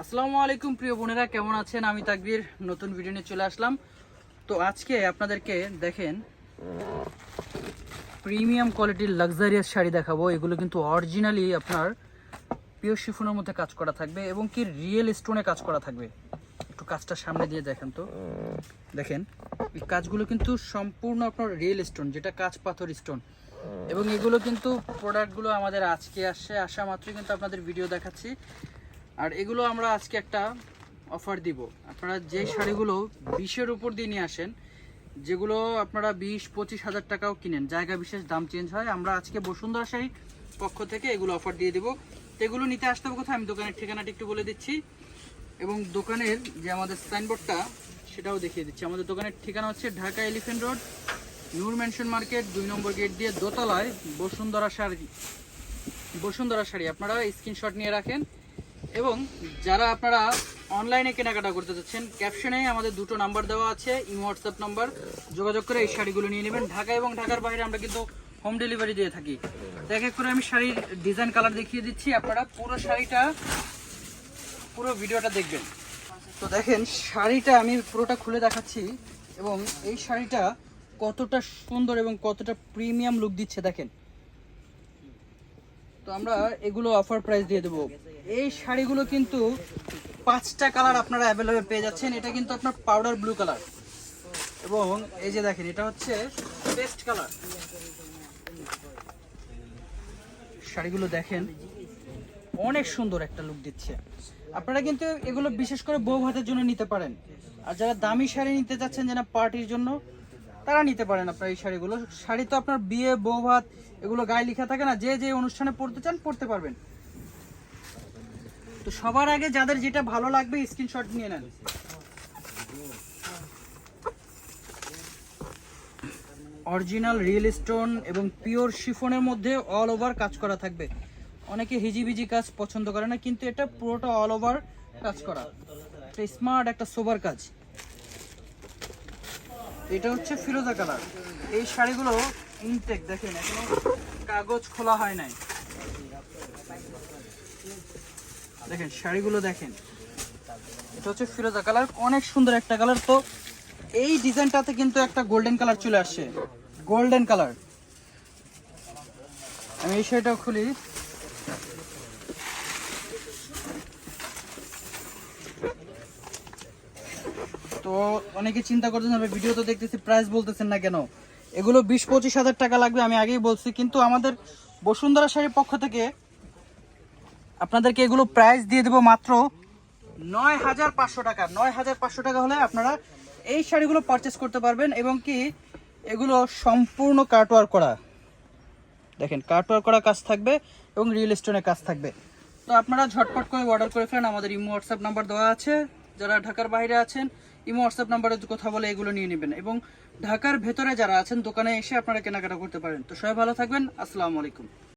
আসসালামু আলাইকুম, প্রিয় বোনেরা, কেমন আছেন? আমি তাকবীর, নতুন ভিডিও নিয়ে চলে আসলাম। তো আজকে আপনাদেরকে দেখেন, প্রিমিয়াম কোয়ালিটির লাক্সারিয়াস শাড়ি দেখাবো। এগুলো কিন্তু অরিজিনালি আপনার পিওর শিফনের মধ্যে কাজ করা থাকবে এবং কি রিয়েল স্টোনে কাজ করা থাকবে। একটু কাজটা সামনে দিয়ে দেখেন তো। দেখেন, এই কাজগুলো কিন্তু সম্পূর্ণ আপনার রিয়েল স্টোন, যেটা কাঁচ পাথর স্টোন। এবং এগুলো কিন্তু প্রোডাক্টগুলো আমাদের আজকে আসছে আসা মাত্রই কিন্তু আপনাদের ভিডিও দেখাচ্ছি। আর এগুলো আমরা আজকে একটা অফার দিব। আপনারা যে শাড়িগুলো বিশের উপর দিয়ে নিয়ে আসেন, যেগুলো আপনারা বিশ, পঁচিশ হাজার টাকাও কিনেন, জায়গা বিশেষ দাম চেঞ্জ হয়, আমরা আজকে বসুন্ধরা শাড়ির পক্ষ থেকে এগুলো অফার দিয়ে দিব। এগুলো নিতে আসতে হবে কোথায়? আমি দোকানের ঠিকানাটি একটু বলে দিচ্ছি। এবং দোকানের যে আমাদের সাইনবোর্ডটা সেটাও দেখিয়ে দিচ্ছি। আমাদের দোকানের ঠিকানা হচ্ছে Dhaka elephant road, Noor mansion market, দুই নম্বর গেট দিয়ে দোতলায় বসুন্ধরা শাড়ি বসুন্ধরা শাড়ি। আপনারা স্ক্রিনশট নিয়ে রাখেন। এবং যারা আপনারা অনলাইনে কেনাকাটা করতে চাচ্ছেন ক্যাপশনে আমাদের দুটো নাম্বার দেওয়া আছে, ইমো হোয়াটসঅ্যাপ নাম্বার যোগাযোগ করে এই শাড়িগুলো নিয়ে নেবেন। ঢাকা এবং ঢাকার বাইরে আমরা কিন্তু হোম ডেলিভারি দিয়ে থাকি। এক এক করে আমি শাড়ির ডিজাইন কালার দেখিয়ে দিচ্ছি। আপনারা পুরো শাড়িটা, পুরো ভিডিওটা দেখবেন। তো দেখেন, শাড়িটা আমি পুরোটা খুলে দেখাচ্ছি এবং এই শাড়িটা কতটা সুন্দর এবং কতটা প্রিমিয়াম লুক দিচ্ছে দেখেন। তো আমরা এগুলো অফার প্রাইস দিয়ে দেবো। এই শাড়িগুলো কিন্তু পাঁচটা কালার আপনারা অ্যাভেলেবেল পেয়ে যাচ্ছেন। এটা কিন্তু আপনার পাউডার ব্লু কালার এবং এই যে দেখেন, এটা হচ্ছে পেস্ট কালার শাড়িগুলো দেখেন, অনেক সুন্দর একটা লুক দিচ্ছে। আপনারা কিন্তু এগুলো বিশেষ করে বউ ভাতের জন্য নিতে পারেন। আর যারা দামি শাড়ি নিতে চাচ্ছেন যেন পার্টির জন্য তারা নিতে পারেন আপনার এই শাড়িগুলো। শাড়ি তো আপনার বিয়ে, বউ ভাত, এগুলো গায়ে লেখা থাকে না, যে যে অনুষ্ঠানে পড়তে চান পড়তে পারবেন। তো সবার আগে যাদের যেটা ভালো লাগবে স্ক্রিনশট নিয়ে নেন। অরিজিনাল রিয়েল স্টোন এবং পিওর শিফনের মধ্যে অল ওভার কাজ করা থাকবে। অনেকে হিজিবিজি কাজ পছন্দ করে না, কিন্তু এটা পুরোটা অল ওভার কাজ করা। স্মার্ট একটা সোবার কাজ। এটা হচ্ছে ফিরোজা কালার। এই শাড়িগুলো ইনটেক দেখেন, এখনও কাগজ খোলা হয় নাই। দেখেন, শাড়িগুলো দেখেন। এটা হচ্ছে ফিরোজা কালার, অনেক সুন্দর একটা কালার। তো এই ডিজাইনটাতে কিন্তু একটা গোল্ডেন কালার চলে আসছে। Golden colour. আমি এই শাড়িটাও খুলি। তো অনেকে চিন্তা করতেছেন ভিডিও তো দেখতেছি প্রাইস বলতেছেন না কেন? এগুলো বিশ, পঁচিশ হাজার টাকা লাগবে, আমি আগেই বলছি। কিন্তু আমাদের বসুন্ধরা শাড়ির পক্ষ থেকে আপনাদেরকে এগুলো প্রাইস দিয়ে দেবো মাত্র নয় হাজার পাঁচশো টাকা। নয় হাজার পাঁচশো টাকা হলে আপনারা এই শাড়িগুলো পারচেস করতে পারবেন এবং কি এগুলো সম্পূর্ণ কাটওয়ার করা। দেখেন কাটওয়ার করা কাজ থাকবে এবং রিয়েল স্টোনের কাজ থাকবে। তো আপনারা ঝটপট করে অর্ডার করে ফেলেন। আমাদের ইমো হোয়াটসঅ্যাপ নাম্বার দেওয়া আছে। যারা ঢাকার বাইরে আছেন ইমো হোয়াটসঅ্যাপ নাম্বারে কথা বলে এগুলো নিয়ে নেবেন। এবং ঢাকার ভেতরে যারা আছেন, দোকানে এসে আপনারা কেনাকাটা করতে পারেন। তো সবাই ভালো থাকবেন। আসসালামু আলাইকুম।